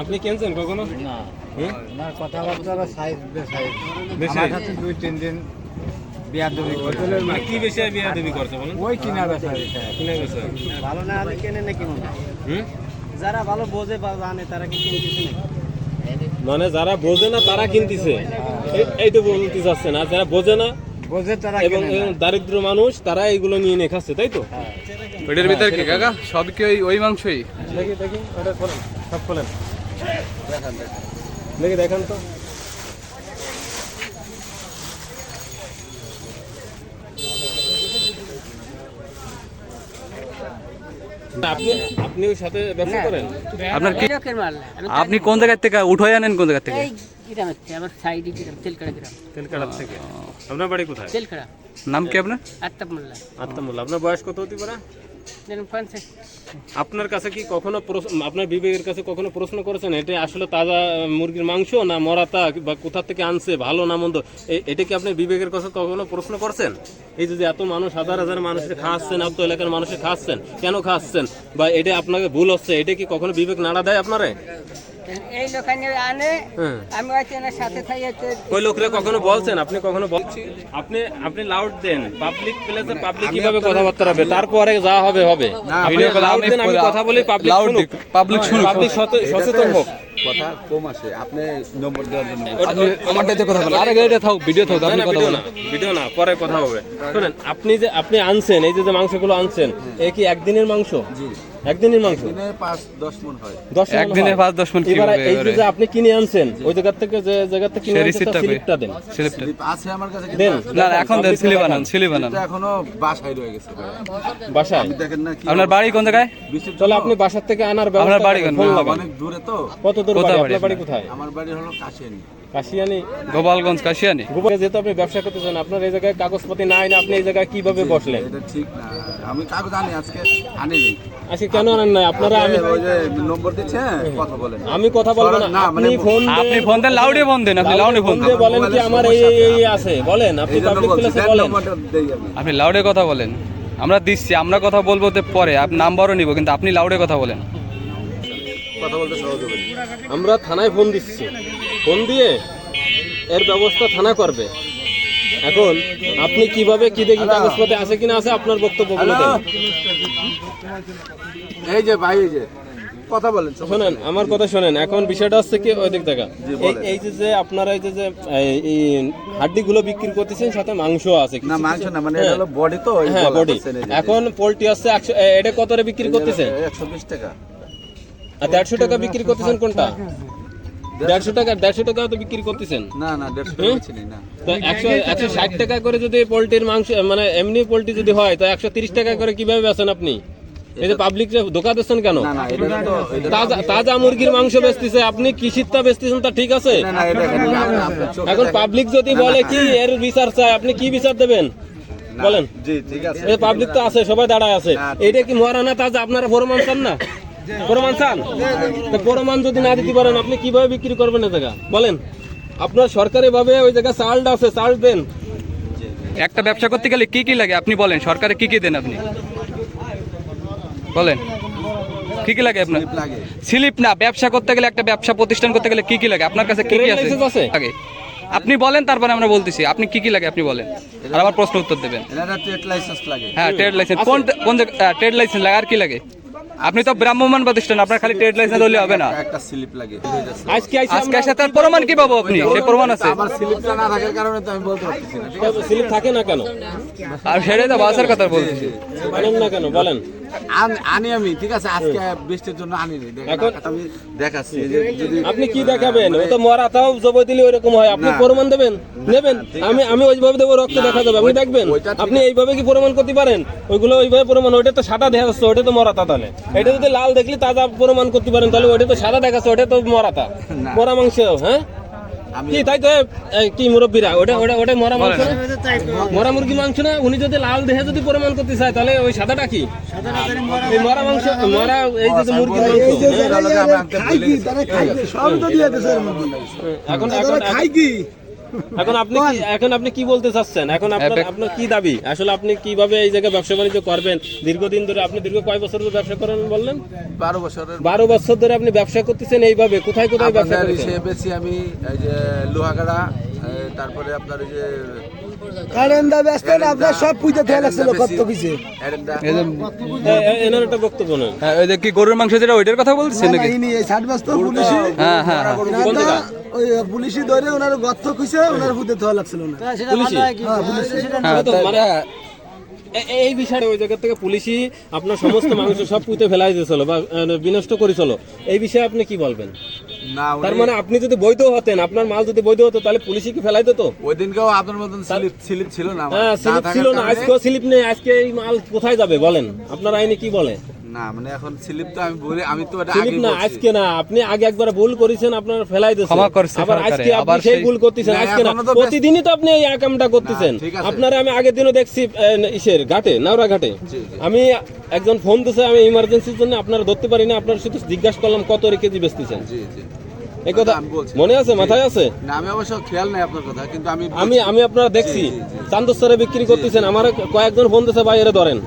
আপনি কিনছেন কখনো কথাবার্তা সাইজ দুই তিন দিন কি বিষয়ে বিয়ে দেবী করছে বলেন ওই কিনা বেচা কিনে গেছে ভালো না হলে কেনে নাকি মনে? যারা ভালো বোঝে বা জানে তারা কি কিনতেছে নাকি মানে যারা বোঝে না তারা কিনতেছে। এই- তো বলতে চাচ্ছে না। যারা বোঝে না বোঝে তারা এবং দারিদ্র মানুষ তারা এইগুলো নিয়ে নিয়ে খাচ্ছে তাই তো? ওইটার ভিতরে কি কাকা? সব কি ওই ওই মাংসই? দেখি দেখি ওটা খোলেন সব খোলেন। দেখি দেখান তো। আপনি আপনি সাথে ব্যবসা করেন? আপনার কি মাল। আপনি কোন জায়গা থেকে উঠে আনেন কোন জায়গা থেকে? গ্রামের থেকে আমার সাইডে গ্রাম তেলকাড়া গ্রাম। তেলকাড়ার থেকে। আপনার বাড়ি কোথায়? তেলকাড়া। নাম কি আপনার? মোল্লা। আত্মামুল্লা আপনার বয়স কত হতে পারে? আপনার কাছে কি কখনো আপনার বিবেকের কাছে কখনো প্রশ্ন করেছেন, এটা আসলে তাজা মুরগির মাংস না মরাতা বা কোথা থেকে আনছে, ভালো না মন্দ? এটা কি আপনি বিবেকের কাছে কখনো প্রশ্ন করছেন? এই যে যে এত মানুষ, হাজার হাজার মানুষের খাওয়াচ্ছেন এত এলাকার মানুষের খাওয়াচ্ছেন কেন খাওয়াচ্ছেন বা এটা আপনাকে ভুল হচ্ছে, এটা কি কখনো বিবেক নাড়া দেয় আপনারে? এই দোকানে আনে আমি হয়তো সাথে থাকি ওই লোকরা কখনো বলছেন? আপনি কখনো বলছেন আপনি আপনি লাউড দেন। পাবলিক প্লেসে পাবলিক কীভাবে কথাবার্তা হবে তারপরে যা হবে হবে। আপনি লাউড দেন আমি কথা বলি পাবলিক শুনুক। দিক, শুনুক। পাবলিক সচেতন হোক। কথা কম আসে আপনি নম্বর দেওয়ার জন্য আমারটাতে কথা বলেন আরে গাড়িটা থাক ভিডিও থাক আপনি কথা বলেন। ভিডিও না পরে কথা হবে। শুনেন আপনি যে আপনি আনছেন এই যে যে মাংসগুলো আনছেন এ কি একদিনের মাংস? একদিনের মাংস? দিনে পাঁচ দশ মন হয়। একদিনে পাঁচ দশ এবার এই যে আপনি কিনে আনছেন ওই জায়গা থেকে যে জায়গা থেকে কিনে আনছেন স্লিপটা দেন। স্লিপটা আছে আমার কাছে দেন। না এখন দেন স্লিপ বানান স্লিপ বানান এটা এখনও বাসায় রয়ে গেছে বাসায়? আপনি দেখেন না আপনার বাড়ি কোন জায়গায়? জন্য আপনি বাসার থেকে আনার ব্যবস্থা আপনার বাড়ি কোন? অনেক দূরে তো। কত দূর বাড়ি? আপনার বাড়ি কোথায়? আমার বাড়ি হলো কাশিয়ানি। কাশিয়ানি? গোপালগঞ্জ কাশিয়ানি? গোপালে যেহেতু আপনি ব্যবসা করতে চান আপনার এই জায়গায় কাগজপাতি নাই না আপনি এই জায়গায় কীভাবে বসলেন? এটা ঠিক না। আমি কাগজ আনি আজকে আনিনি। আজকে কেন আনেন নাই? আপনারা আমি নম্বর দিচ্ছে কথা বলেন। আমি কথা বলব না। মানে আপনি ফোন আপনি ফোন দেন লাউডে ফোন দেন আপনি লাউডে ফোন দেন। বলেন কি আমার এই এই- আছে। বলেন আপনি পাবলিক প্লেসে বলেন। আপনি লাউডে কথা বলেন। আমরা দিচ্ছি আমরা কথা বলব তো পরে আপনি নাম্বারও নিব কিন্তু আপনি লাউডে কথা বলেন। কথা বলতে সহজ হবে। আমরা থানায় ফোন দিচ্ছি। ফোন দিয়ে এর ব্যবস্থা থানা করবে। এখন আপনি কীভাবে কি দেখি কাগজপত্রে আছে কিনা আছে আপনার বক্তব্য বলে দেন। এই যে ভাই এই যে। কথা বলেন শোনেন আমার কথা শোনেন। এখন বিষয়টা হচ্ছে কি ওই দিক দেখা এই এই যে যে আপনারা এই যে যে এই- এই হাড্ডি গুলো বিক্রি করতেছেন সাথে মাংস আছে না মাংস না মানে এটা হলো বডি তো হ্যাঁ বডি। এখন পোলট্রি আছে একশো এটা কত করে বিক্রি করতেছেন একশো বিশ টাকা। আর দেড়শো টাকা বিক্রি করতেছেন কোনটা? দেড়শো টাকা দেড়শো টাকা তো বিক্রি করতেছেন? না না দেড়শো টাকা বেশি না। তো একশো একশো ষাট টাকা করে যদি পোলট্রির মাংস মানে এমনি পোলট্রি যদি হয় তো একশো তিরিশ টাকা করে কীভাবে বেচেন আপনি? এই যে পাবলিক ধোকা দিচ্ছেন কেন? না না এটা তো এটা তাজা তাজা মুরগির মাংস বেচতেছে আপনি কৃষিতা বেচতেছেন তা ঠিক আছে? না না এটা এখানে পাবলিক যদি বলে কি এর বিচার চায় আপনি কি বিচার দেবেন? বলেন। জি ঠিক আছে। এই পাবলিক তো আছে সবাই দাঁড়ায় আছে। না, এইটা কি মহারানা তাজা আপনারা প্রমাণ চান না? প্রমাণ চান তো প্রমাণ যদি না দিতে পারেন আপনি কীভাবে বিক্রি করবেন এই জায়গা? বলেন। আপনার সরকারি ভাবে ওই জায়গায় চাল আছে চাল দেন। একটা ব্যবসা করতে গেলে কি কি লাগে? আপনি বলেন সরকারে কি কি দেন আপনি? বলেন। কি কি লাগে আপনার? স্লিপ না ব্যবসা করতে গেলে একটা ব্যবসা প্রতিষ্ঠান করতে গেলে কি কি লাগে? আপনার কাছে কি কি আছে? আগে। আপনি বলেন তারপরে আমরা বলতেছি। আপনি কি কি লাগে আপনি বলেন। আর আবার প্রশ্ন উত্তর দেবেন। হ্যাঁ ট্রেড লাইসেন্স কোন কোন ট্রেড লাইসেন্স লাগে আর কি লাগে? আপনি তো ব্রাহ্মণ প্রতিষ্ঠান আপনার খালি ট্রেড লাইসেন্স হলে হবে না। একটা স্লিপ লাগে আজকে আজকে আসে তার প্রমাণ কি পাবো আপনি? সে প্রমাণ আছে। আমার স্লিপটা না থাকার কারণে তো আমি বলতে পারতেছি না স্লিপ থাকে না কেন? আর সেটাই তো বাসার কথা বলতেছি। বলেন না কেন? বলেন। আনি আমি ঠিক আছে? আজকে বৃষ্টির জন্য দেখেন, এখন- আমি দেখাচ্ছি যে যদি আপনি কি দেখাবেন? ও তো মরা তাও জবই দিলে ওইরকম হয়। আপনি প্রমাণ দেবেন? নেবেন? আমি আমি ওইভাবে দেবো রক্ত দেখা যাবে। আপনি দেখবেন? আপনি এইভাবে কি প্রমাণ করতে পারেন? ওইগুলো ওইভাবে প্রমাণ ওইটা তো সাদা দেখা যাচ্ছে ওইটা তো মরাতা তাহলে। এটা যদি লাল দেখলি তাজা প্রমাণ করতে পারেন তাহলে ওটা তো সাদা দেখাচ্ছে ওইটা তো মরাতা। মরা মাংস হ্যাঁ কি তাই তো কি মুরব্বীরা ওটা ওটা ওটা মরা মাংস মরা মুরগি মাংস না উনি যদি লাল দেহে যদি প্রমাণ করতে চায় তাহলে ওই সাদাটা কি মরা এই মরা মাংস মরা এই যে মুরগির মাংস আমি আনতে ভুলে গেছি। এখন আপনি কি এখন আপনি কি বলতে চাচ্ছেন? এখন আপনার আপনার কি দাবি? আসলে আপনি কীভাবে এই জায়গায় ব্যবসা বাণিজ্য করবেন? দীর্ঘদিন ধরে আপনি দীর্ঘ কয় বছর ধরে ব্যবসা করেন বললেন? বারো বছরের বারো বছর ধরে আপনি ব্যবসা করতেছেন এইভাবে। কোথায় কোথায় ব্যবসা করতেছেন বেশি আমি এই যে লোহাগাড়া তারপরে আপনার এই যে ব্যস্ত আপনার সব লাগছিল কত কিছু এনার একটা বক্তব্য নেন। হ্যাঁ, ওই যে কি গরুর মাংস যেটা ওইটার কথা বলছেন নাকি? ইনি এই ষাট ব্যস্ত পুলিশি। হ্যাঁ হ্যাঁ হ্যাঁ? ওই পুলিশি ধরে ওনার গর্ত খুঁজে ওনার লাগছিল না পুলিশি? হয় সেটা হ্যাঁ, মানে এই বিষয়ে ওই জায়গা থেকে পুলিশই আপনার সমস্ত মাংস সব পুঁতে ফেলাই দিয়েছিল বা বিনষ্ট করেছিল এই বিষয়ে আপনি কি বলবেন? তার মানে আপনি যদি বৈধ হতেন আপনার মাল যদি বৈধ হতো তাহলে পুলিশে কি ফেলাই দিত ওই দিনকেও আপনার মতন স্লিপ স্লিপ ছিল না হ্যাঁ স্লিপ ছিল না আজকেও স্লিপ নেই আজকে এই মাল কোথায় যাবে বলেন? আপনার আইনে কি বলে? না মানে এখন স্লিপ তো আমি বলি আমি তো এটা আগে না আজকে না আপনি আগে একবার ভুল করেছেন আপনার ফেলাই দিয়েছেন। ক্ষমা আবার আজকে আপনি সেই ভুল করতেছেন আজকে না প্রতিদিনই তো আপনি এই আকামটা করতেছেন। আপনার আমি আগের দিনও দেখছি ইসের ঘাটে নাওরা ঘাটে। আমি একজন ফোন দিছে আমি ইমার্জেন্সির জন্য আপনারা ধরতে পারি না আপনার শুধু জিজ্ঞাসা করলাম কত রেখে কেজি বেচতেছেন? জি জি। এই কথা আমি বলছি। মনে আছে মাথায় আছে? না আমি অবশ্য খেয়াল নাই আপনার কথা কিন্তু আমি আমি আমি আপনারা দেখছি। বিক্রি করতেছেন আমার কয়েকজন ফোন দিছে ভাই এরা ধরেন।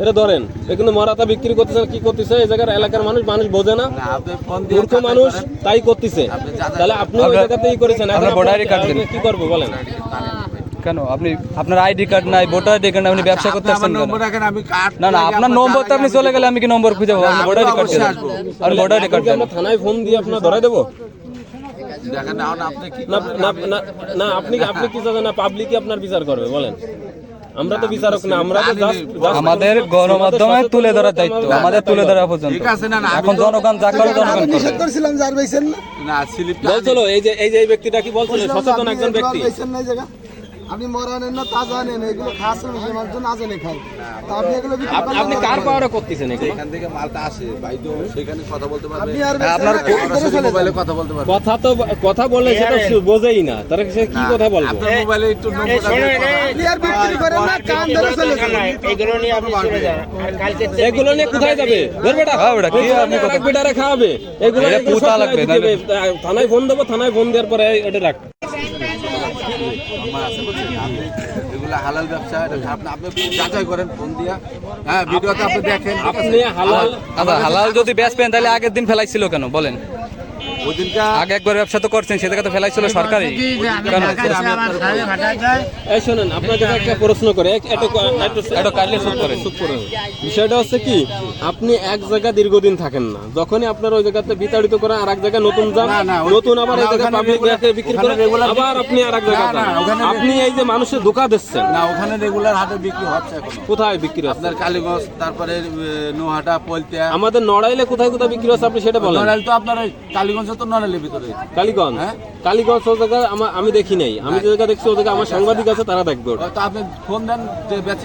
এরা ধরেন। কিন্তু মরাতা বিক্রি করতেছেন কি করতেছে? এই জায়গার এলাকার মানুষ মানুষ বোঝে না। মূর্খ মানুষ তাই করতেছে। তাহলে আপনি ওই আপনার- জায়গাতেই করেছেন। ভোটার আইডি কার্ড কি করব বলেন? কেন? আপনি আপনার আইডি কার্ড নাই ভোটার আইডি কার্ড নাই আপনি ব্যবসা করতে আসছেন কেন? না না আপনার নম্বর তো আপনি চলে গেলে আমি কি নম্বর খুঁজে পাবো? Voter ID card. আপনি ভোটার আইডি কার্ড থানায় ফোন দিয়ে আপনার ধরাই দেবো? দেখেন না এখন আপনি কি না আপনি আপনি কি চাচ্ছেন না পাবলিকই আপনার বিচার করবে বলেন। আমরা তো বিচারক না আমরা তো আমাদের গণমাধ্যমে তুলে ধরার দায়িত্ব আমাদের তুলে ধরা পর্যন্ত। ঠিক আছে না এখন জনগণ যা করে জনগণ নিষেধ করেছিলাম যার পাইছেন না। না স্লিপটা বলছিল এই যে এই যে ব্যক্তিটা কি বলছিল সচেতন একজন ব্যক্তি। আপনি মরা নেন না তাজা নেন এগুলো খাস মানুষজন আজে খায় তা আপনি এগুলো আপনি কার না। পাওয়ারে করতেছেন এগুলো? এখান থেকে মালটা আসে ভাই তো সেখানে কথা বলতে পারবে। আপনি আর হ্যাঁ, আপনার না। মোবাইলে কথা বলতে পারবে। কথা তো কথা বলে সেটা বোঝেই না। তারা সে কি কথা বলব? আপনার মোবাইলে একটু নম্বর আপনি আর বিক্রি করেন না কান ধরে চলে যান। এগুলো নিয়ে আপনি চলে যান আর কালকে এগুলো নিয়ে কোথায় যাবে? ধর বেটা হ্যাঁ বেটা, কি এগুলো আপনি নিয়ে কথা- আরেক বেটারে খাওয়াবে এগুলো পুতা লাগবে, থানায় ফোন দেবো থানায় ফোন দেওয়ার পরে এটা রাখ। আছে বুঝছেন? আপনি এগুলো হালাল ব্যবসা এটা আপনি আপনি যাচাই করেন ফোন দিয়া। হ্যাঁ ভিডিওতে আপনি দেখেন আপনি হালাল আবার হালাল যদি বেচবেন তাহলে আগের দিন ফেলাইছিল কেন? বলেন। আগে একবার ব্যবসা তো করছেন সে জায়গায় তো ফেলাইছিল সরকারি। এই শোনেন আপনাকে একটা প্রশ্ন করে করেন। বিষয়টা হচ্ছে কি আপনি এক জায়গা দীর্ঘদিন থাকেন না। যখনই আপনার ওই জায়গাতে বিতাড়িত করেন আর এক জায়গায় নতুন যান নতুন আবার এই পাবলিক বিক্রি করেন আবার আপনি আর এক জায়গায় আপনি এই যে মানুষের ধোকা দিচ্ছেন। না ওখানে রেগুলার হাটে বিক্রি হচ্ছে এখন। কোথায় বিক্রি হচ্ছে? আপনার কালীগঞ্জ তারপরে নোহাটা পলতিয়া আমাদের নড়াইলে কোথায় কোথায় বিক্রি হচ্ছে আপনি সেটা বলেন। নড়াইল তো আপনার কালীগঞ্জ তো নড়াইলের ভিতরে। কালীগঞ্জ। হ্যাঁ? কালীগঞ্জ ও জায়গায় আমি দেখি নাই। আমি যে জায়গা দেখছি ও জায়গায় আমার সাংবাদিক আছে তারা দেখবে তো আপনি ফোন দেন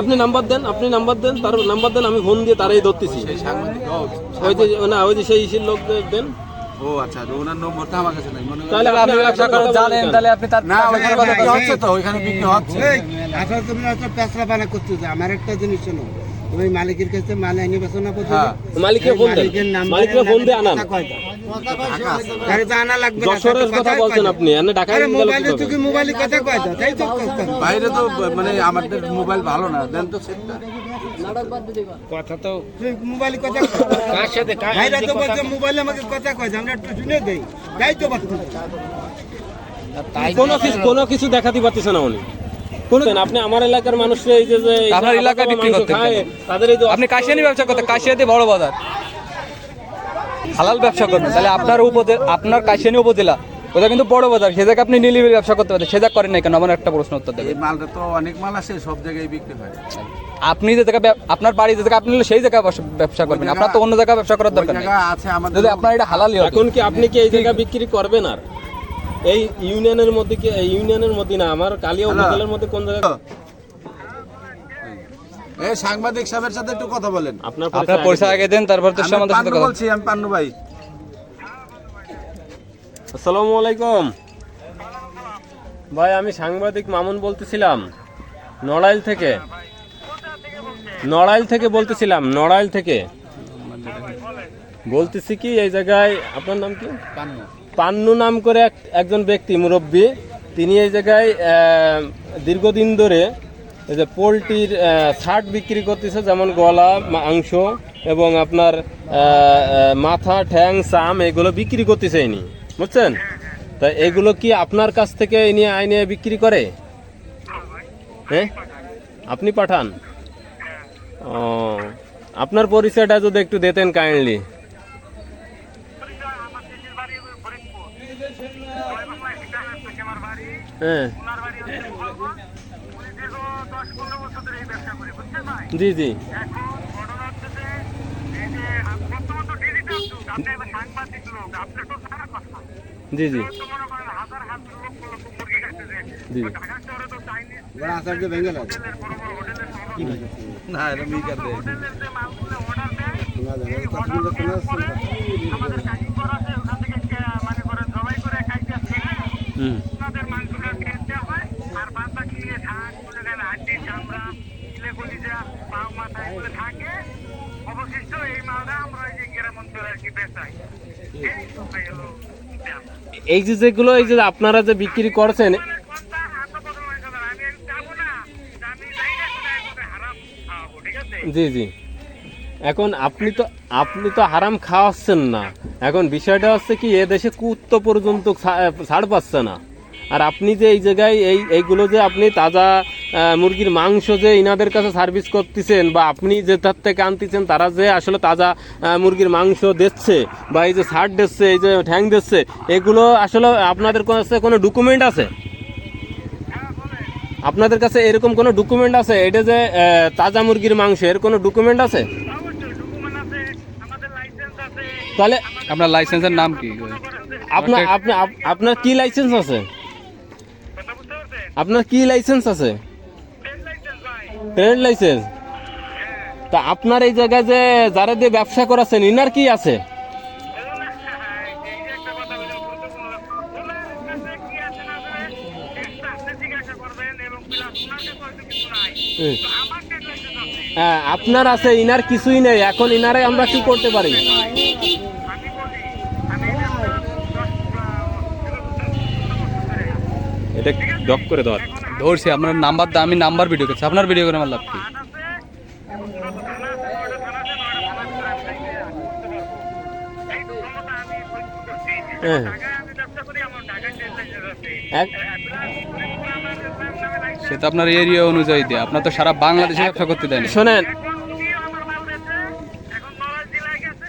আপনি নাম্বার দেন আপনি নাম্বার দেন তার নাম্বার দেন আমি ফোন দিয়ে তারাই ধরতেছি। সেই সাংবাদিক ও, ওই যে না ওই যে সেই লোক দেন। ও আচ্ছা ওনার নম্বরটা আমার কাছে নাই। মনে তাহলে তাহলে আপনি আপনি ব্যবসা করে জানেন তাহলে আপনি তার না ওইখানে বিক্রি হচ্ছে তো ওইখানে বিক্রি হচ্ছে। আসলে তুমি একটা করতেছো আমার একটা জিনিস শোনো তুমি মালিকের কাছে মাল আইনি বেচো না হ্যাঁ। মালিককে ফোন দেন। মালিককে ফোন দিয়ে আনান। আরে তো আনা লাগবে যশোরের কথা বলছেন আপনি এনে ঢাকায় আরে মোবাইলে? তুমি মোবাইলে কথা কয় দাও তাই তো। বাইরে তো মানে আমাদের মোবাইল ভালো না দেন তো সেটটা। কথা তো মোবাইলে কথা কার সাথে ভাইরা তো বলছে মোবাইলে আমাকে কথা কয় আমরা একটু শুনে দেই। তাই তো কোনো কিছু কোনো কিছু দেখাতে পারতেছে না উনি। আপনি আমার এলাকার মানুষরা এই যে যে এই যে আপনার এলাকায় বিক্রি মাংস করতেন খায়, কেন? তাদের এই আপনি কাশিয়ানি ব্যবসা করতে কাশিয়াতে বড় বাজার। হালাল ব্যবসা করবেন তাহলে আপনার উপজেলা আপনার কাশিয়ানি উপজেলা ওটা কিন্তু বড় বাজার সে জায়গায় আপনি নিলিবিলি ব্যবসা করতে পারেন সে জায়গা করেন না কেন? আমার একটা প্রশ্ন উত্তর দেবেন। মালটা তো অনেক মাল আসে সব জায়গায় বিক্রি হয়। আপনি যে জায়গায় আপনার বাড়ি যে জায়গায় আপনি নিলে সেই জায়গায় ব্যবসা করবেন আপনার তো অন্য জায়গায় ব্যবসা করার দরকার নেই। আছে আমাদের যদি আপনার এটা হালালই হতো এখন কি আপনি কি এই জায়গা বিক্রি করবেন আর? এই ইউনিয়নের মধ্যে কি এই ইউনিয়নের মধ্যে না আমার কালিয়া উপজেলার মধ্যে কোন জায়গা এই সাংবাদিক সাহেবের সাথে একটু কথা বলেন। আপনার আপনার পয়সা আগে দেন তারপর তো আমাদের সাথে কথা বলছি আমি পান্নু ভাই। আসসালামু আলাইকুম। ভাই আমি সাংবাদিক মামুন বলতেছিলাম নড়াইল থেকে। নড়াইল থেকে বলতেছিলাম নড়াইল থেকে। বলতেছি কি এই জায়গায় আপনার নাম কি? পান্নু। নাম করে এক একজন ব্যক্তি, মুরব্বী। তিনি এই জায়গায় দীর্ঘদিন ধরে এই যে পোলট্রির শার্ট বিক্রি করতেছে, যেমন গলা মাংস এবং আপনার মাথা, ঠ্যাং, চাম, এগুলো বিক্রি করতেছে ইনি। বুঝছেন? তা এগুলো কি আপনার কাছ থেকে ইনি আইনে বিক্রি করে? হ্যাঁ আপনি পাঠান? ও, আপনার পরিচয়টা যদি একটু দিতেন কাইন্ডলি হ্যাঁ। জি জি। জি জি। জি না এটা মিকার দেয়। শোনা হুম অবশিষ্ট এই মালটা আমরা এই যে গ্রাম অঞ্চলে আর কি বেচাই এই যে যেগুলো এই যে আপনারা যে বিক্রি করছেন কোনটা হাত বদল হয়েছে না, আমি যাব না আমি যাই না কোথায় কোথায় হারাম খাওয়াবো ঠিক আছে? জি জি। এখন আপনি তো আপনি তো হারাম খাওয়াচ্ছেন না। এখন বিষয়টা হচ্ছে কি এ দেশে কুত্ত পর্যন্ত ছাড় পাচ্ছে না। আর আপনি যে এই জায়গায় এই এইগুলো যে আপনি তাজা মুরগির মাংস যে ইনাদের কাছে সার্ভিস করতেছেন বা আপনি যে তার থেকে আনতেছেন তারা যে আসলে তাজা মুরগির মাংস দিচ্ছে বা এই যে ছাড় দিচ্ছে এই যে ঠ্যাং দিচ্ছে এগুলো আসলে আপনাদের কাছে কোনো ডকুমেন্ট আছে? আপনাদের কাছে এরকম কোনো ডকুমেন্ট আছে? এটা যে তাজা মুরগির মাংস এর কোনো ডকুমেন্ট আছে? তাহলে আপনার লাইসেন্সের নাম কি? আপনার আপনি আপ- আপনার কি লাইসেন্স আছে? আপনার কি লাইসেন্স আছে? ট্রেড লাইসেন্স তা আপনার এই জায়গায় যে যারা দিয়ে ব্যবসা করাচ্ছেন ইনার কি আছে? হ্যাঁ আপনার আছে ইনার কিছুই নেই। এখন ইনারে আমরা কি করতে পারি আমি বলি আমি এটা দশ এটা ডক করে দেওয়ার। ধরছি আপনার নাম্বার দা আমি নাম্বার ভিডিও করছি। আপনার ভিডিও করে আমার লাভ কি? হ্যাঁ। সে তো আপনার এরিয়া অনুযায়ী দিয়ে। আপনার তো সারা বাংলাদেশে ব্যবসা করতে দেয়নি শোনেন এখন উনিও আমার মাল বেচে, এখন নড়াইল জেলায় গেছে,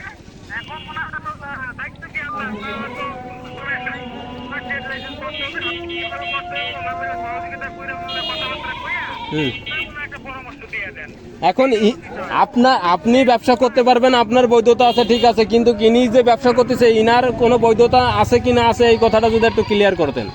এখন ওনার তো, আহ, দায়িত্ব কি আমার? আমার তো কোনো একটা আমার trade license করতে হবে, আপনি কীভাবে করতে হবে, ওনার লগে সহযোগিতা কইরা, ওনার লগে কথাবার্তা কইয়া, হুম ওনার কোনো একটা পরামর্শ দিয়ে দেন। এখন আপনার আপনি ব্যবসা করতে পারবেন, আপনার বৈধতা আছে, ঠিক আছে, কিন্তু ইনি যে ব্যবসা করতেছে, ইনার কোনো বৈধতা আছে কি না আছে এই কথাটা যদি একটু ক্লিয়ার করতেন।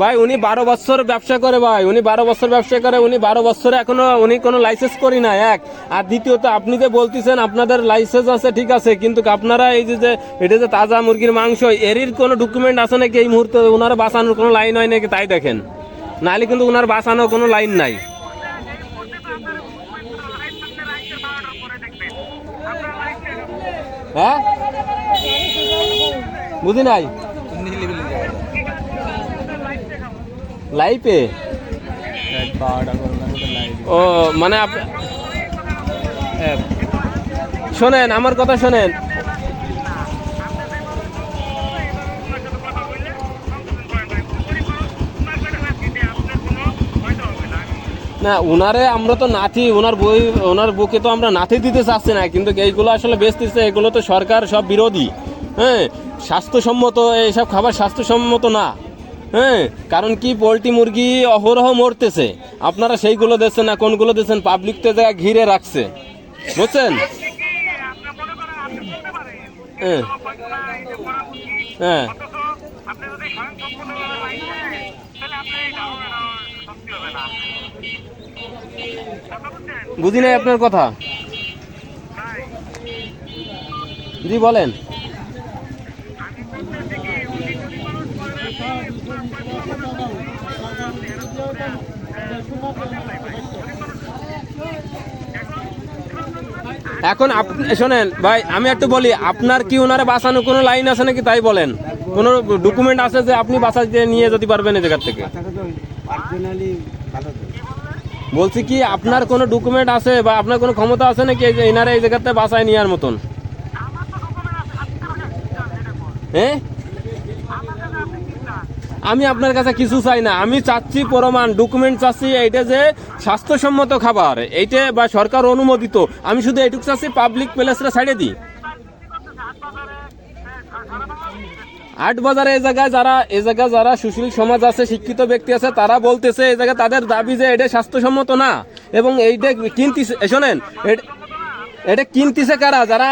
ভাই। উনি বারো বছর ব্যবসা করে ভাই, উনি বারো বছর ব্যবসা করে, উনি বারো বছরে এখনও, উনি কোনো লাইসেন্স করি না এক। আর দ্বিতীয়ত, আপনি যে বলতেছেন, আপনাদের লাইসেন্স আছে, ঠিক আছে, কিন্তু আপনারা এই যে এটা যে তাজা মুরগির মাংস এরির কোনো ডকুমেন্ট আছে নাকি এই মুহূর্তে? ওনারা বাঁচানোর কোনো লাইন হয় নাকি? তাই দেখেন। নাহলে কিন্তু ওনার বাঁচানোর কোনো লাইন নাই। হ্যাঁ? বুঝি তো আপনার লাইন আপনার লাইনটা বারোটার পরে দেখবেন। আপনার লাইনটা হ্যাঁ বুঝি নাই লাইফে ও মানে শোনেন, আমার কথা শোনেন। না ওনারে আমরা তো নাথি ওনার বই ওনার বুকে তো আমরা নাথি দিতে চাচ্ছি না, কিন্তু এইগুলো আসলে বেচতেছে এগুলো তো সরকার সব বিরোধী। হ্যাঁ স্বাস্থ্যসম্মত, এইসব খাবার স্বাস্থ্যসম্মত না। হ্যাঁ কারণ কি পোলট্রি মুরগি অহরহ মরতেছে। আপনারা সেইগুলো দিচ্ছেন না, কোনগুলো দিচ্ছেন পাবলিক তো জায়গা ঘিরে রাখছে। বুঝছেন? হ্যাঁ। হ্যাঁ। বুঝি নাই আপনার কথা? জি, বলেন। এখন শোনেন, ভাই, আমি একটু বলি, আপনার কি ওনারা বাঁচানো কোনো লাইন আছে নাকি তাই বলেন? কোনো ডকুমেন্ট আছে যে আপনি বাঁচাতে নিয়ে যেতে পারবেন এই জায়গার থেকে? বলছি কি, আপনার কোনো ডকুমেন্ট আছে বা আপনার কোনো ক্ষমতা আছে নাকি এনারা এই জায়গাতে বাঁচায় নেওয়ার মতন? হ্যাঁ? আমি আপনার কাছে কিছু চাই না। আমি চাচ্ছি প্রমাণ ডকুমেন্ট চাচ্ছি এইটা যে স্বাস্থ্যসম্মত খাবার। এইটা বা সরকার অনুমোদিত। আমি শুধু এইটুকু চাচ্ছি পাবলিক প্লেসটা ছাড়িয়ে দিই। আট বাজারে এই জায়গায় যারা, এই জায়গায় যারা সুশীল সমাজ আছে, শিক্ষিত ব্যক্তি আছে, তারা বলতেছে এই জায়গায় তাদের দাবি যে এটা স্বাস্থ্যসম্মত না। এবং এইটা কিনতেছে শোনেন এটা কিনতেছে কারা? যারা